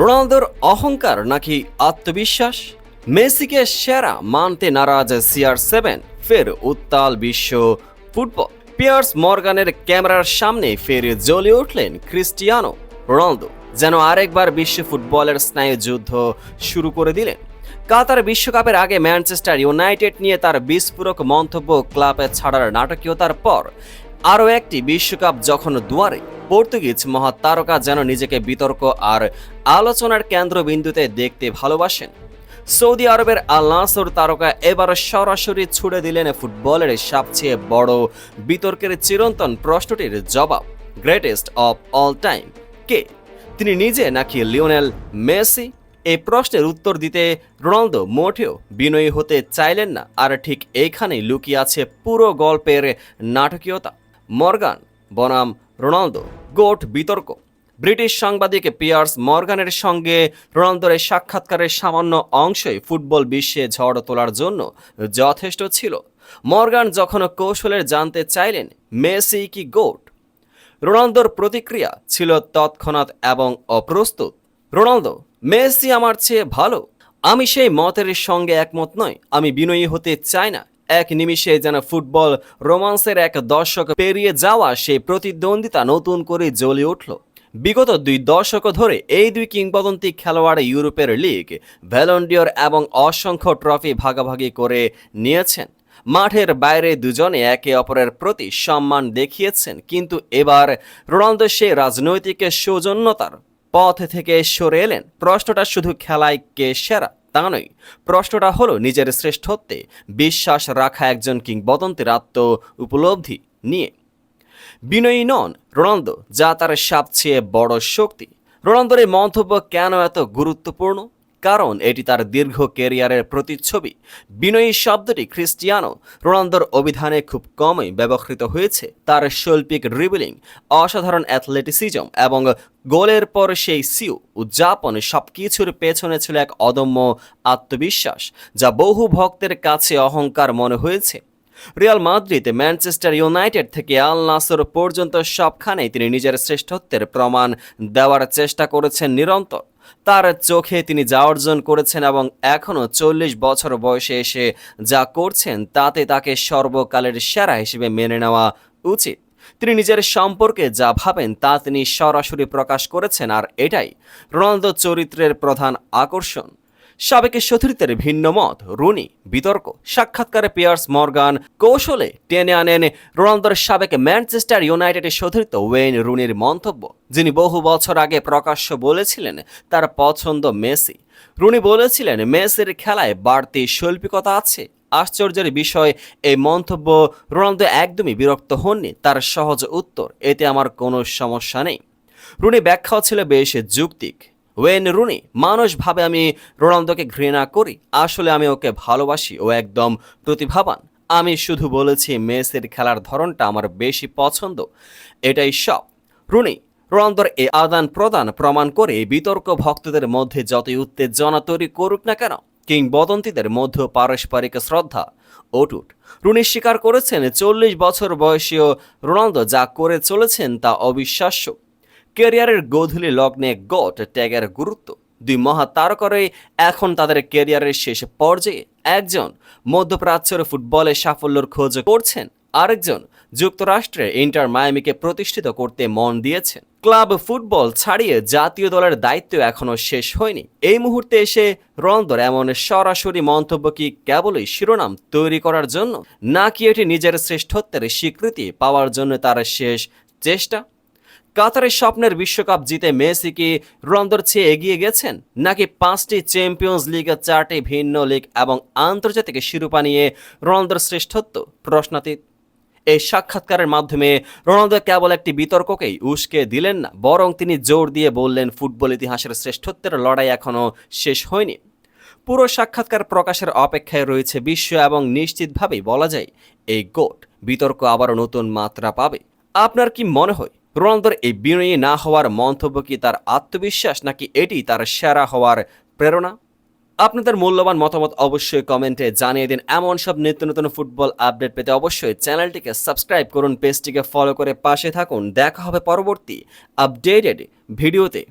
রোনালদোর অহংকার নাকি আত্মবিশ্বাস? মেসিকে সেরা মানতে নারাজ সিআর সেভেন, ফের উত্তাল বিশ্ব ফুটবল। পিয়ার্স মর্গানের ক্যামেরার সামনে ফের জ্বলে উঠলেন ক্রিস্টিয়ানো রোনালদো, যেন আরেকবার বিশ্ব ফুটবলের স্নায়ু যুদ্ধ শুরু করে দিলেন। কাতার বিশ্বকাপের আগে ম্যানচেস্টার ইউনাইটেড নিয়ে তার বিস্ফোরক মন্তব্য ক্লাবে ছাড়ার নাটকীয়তার পর আরও একটি বিশ্বকাপ যখন দুয়ারে, পর্তুগিজ মহাতারকা যেন নিজেকে বিতর্ক আর আলোচনার কেন্দ্রবিন্দুতে দেখতে ভালোবাসেন। সৌদি আরবের আল নাসর তারকা এবার সরাসরি ছুড়ে দিলেন ফুটবলের সবচেয়ে বড় বিতর্কের চিরন্তন প্রশ্নটির জবাব গ্রেটেস্ট অফ অল টাইম কে? তিনি নিজে নাকি লিওনেল মেসি? এই প্রশ্নের উত্তর দিতে রোনালদো মোটেও বিনয়ী হতে চাইলেন না। আর ঠিক এইখানেই লুকিয়ে আছে পুরো গল্পের নাটকীয়তা। মর্গান, বনাম রোনালদো, গোট বিতর্ক। ব্রিটিশ সাংবাদিক পিয়ার্স মর্গানের সঙ্গে রোনালদোর সাক্ষাৎকারের সামান্য অংশই ফুটবল বিশ্বে ঝড় তোলার জন্য যথেষ্ট ছিল। মর্গান যখন কৌশলের জানতে চাইলেন, মেসি কি গোট? রোনালদোর প্রতিক্রিয়া ছিল তৎক্ষণাৎ এবং অপ্রস্তুত। রোনালদো, মেসি আমার চেয়ে ভালো। আমি সেই মতের সঙ্গে একমত নই। আমি বিনয়ী হতে চাই না। এক নিমিষে যেন ফুটবল রোমান্সের এক দর্শক পেরিয়ে যাওয়া সেই প্রতিদ্বন্দ্বিতা নতুন করে জ্বলে উঠল। বিগত দুই দশক ধরে এই দুই কিংবদন্তি খেলোয়াড় ইউরোপের লিগ ভ্যালন্ডিয়র এবং অসংখ্য ট্রফি ভাগাভাগি করে নিয়েছেন। মাঠের বাইরে দুজনে একে অপরের প্রতি সম্মান দেখিয়েছেন, কিন্তু এবার রোনালদো সে রাজনৈতিক সৌজন্যতার পথ থেকে সরে এলেন। প্রশ্নটা শুধু খেলায় কে সেরা? তা নয়। প্রশ্নটা হলো, নিজের শ্রেষ্ঠত্বে বিশ্বাস রাখা একজন কিংবদন্তির আত্ম উপলব্ধি নিয়ে। বিনয়ী নন রোনালদো, যা তার সবচেয়ে বড় শক্তি। রোনালদোর এই মন্তব্য কেন এত গুরুত্বপূর্ণ? কারণ এটি তার দীর্ঘ কেরিয়ারের প্রতিচ্ছবি। বিনয়ী শব্দটি খ্রিস্টিয়ানো রোনালদোর অভিধানে খুব কমই ব্যবহৃত হয়েছে। তার শৈল্পিক ড্রিবলিং অসাধারণ অ্যাথলেটিসিজম এবং গোলের পর সেই সিউ উদযাপন সব কিছুর পেছনে ছিল এক অদম্য আত্মবিশ্বাস, যা বহু ভক্তের কাছে অহংকার মনে হয়েছে। রিয়াল মাদ্রিদ ম্যানচেস্টার ইউনাইটেড থেকে আল নাসর পর্যন্ত সবখানেই তিনি নিজের শ্রেষ্ঠত্বের প্রমাণ দেওয়ার চেষ্টা করেছেন নিরন্তর। তার চোখে তিনি যা অর্জন করেছেন এবং এখনও চল্লিশ বছর বয়সে এসে যা করছেন, তাতে তাকে সর্বকালের সেরা হিসেবে মেনে নেওয়া উচিত। তিনি নিজের সম্পর্কে যা ভাবেন, তা তিনি সরাসরি প্রকাশ করেছেন, আর এটাই রোনালদো চরিত্রের প্রধান আকর্ষণ। সাবেক সতীর্থের ভিন্ন মত। রুনি, বিতর্ক, সাক্ষাৎকারে পিয়ার্স মর্গান, কৌশলে টেনে আনেন রোনালদোর সাবেক ম্যানচেস্টার ইউনাইটেডের সতীর্থ ওয়েন রুনির মন্তব্য, যিনি বহু বছর আগে প্রকাশ্য বলেছিলেন তার পছন্দ মেসি। রুনি বলেছিলেন, মেসির খেলায় বাড়তি শৈল্পিকতা আছে। আশ্চর্যের বিষয়, এই মন্তব্য রোনালদো একদমই বিরক্ত হননি। তার সহজ উত্তর, এতে আমার কোনো সমস্যা নেই। রুনি ব্যাখ্যাও ছিল বেশ যুক্তিক। ওয়েন রুনি মানুষ ভাবে আমি রোনালদোকে ঘৃণা করি, আসলে আমি ওকে ভালোবাসি ও একদম প্রতিভাবান। আমি শুধু বলেছি মেসির খেলার ধরনটা আমার বেশি পছন্দ। এটাই সব। রুনি রোনালদোর এই আদান প্রদান প্রমাণ করে বিতর্ক ভক্তদের মধ্যে যতই উত্তেজনা তৈরি করুক না কেন, কিংবদন্তিদের মধ্যে পারস্পরিক শ্রদ্ধা অটুট। রুনি স্বীকার করেছেন, চল্লিশ বছর বয়সীয় রোনালদো যা করে চলেছেন তা অবিশ্বাস্য। ক্যারিয়ারের গোধূলি লগ্নে গট ট্যাগের গুরুত্ব। দুই মহাতারকারই এখন তাদের ক্যারিয়ারের শেষ পর্যায়ে। একজন মধ্যপ্রাচ্যের ফুটবলে সাফল্যের খোঁজ করছেন, আরেকজন যুক্তরাষ্ট্রে ইন্টার মায়ামিকে প্রতিষ্ঠিত করতে মন দিয়েছেন। ক্লাব ফুটবল ছাড়িয়ে জাতীয় দলের দায়িত্ব এখনও শেষ হয়নি। এই মুহূর্তে এসে রন্দর এমন সরাসরি মন্তব্য কি কেবলই শিরোনাম তৈরি করার জন্য, নাকি এটি নিজের শ্রেষ্ঠত্বের স্বীকৃতি পাওয়ার জন্য তার শেষ চেষ্টা? কাতারের স্বপ্নের বিশ্বকাপ জিতে মেসি কি রন্দর চেয়ে এগিয়ে গেছেন? নাকি পাঁচটি চ্যাম্পিয়ন্স লিগ চারটি ভিন্ন লিগ এবং আন্তর্জাতিক শিরোপা নিয়ে রোনালদোর শ্রেষ্ঠত্ব? প্রশ্নাতীত। এই সাক্ষাৎকারের মাধ্যমে রোনালদো কেবল একটি বিতর্ককেই উস্কে দিলেন না, বরং তিনি জোর দিয়ে বললেন, ফুটবল ইতিহাসের শ্রেষ্ঠত্বের লড়াই এখনও শেষ হয়নি। পুরো সাক্ষাৎকার প্রকাশের অপেক্ষায় রয়েছে বিশ্ব এবং নিশ্চিতভাবেই বলা যায়, এই গোট বিতর্ক আবারও নতুন মাত্রা পাবে। আপনার কি মনে হয় রোনালদোর এই বিনয়ী না হওয়ার মন্তব্য কি তার আত্মবিশ্বাস, নাকি এটি তার সেরা হওয়ার প্রেরণা? আপনাদের মূল্যবান মতামত অবশ্যই কমেন্টে জানিয়ে দিন। এমন সব নিত্য নতুন ফুটবল আপডেট পেতে অবশ্যই চ্যানেলটিকে সাবস্ক্রাইব করুন, পেজটিকে ফলো করে পাশে থাকুন। দেখা হবে পরবর্তী আপডেটেড ভিডিওতে।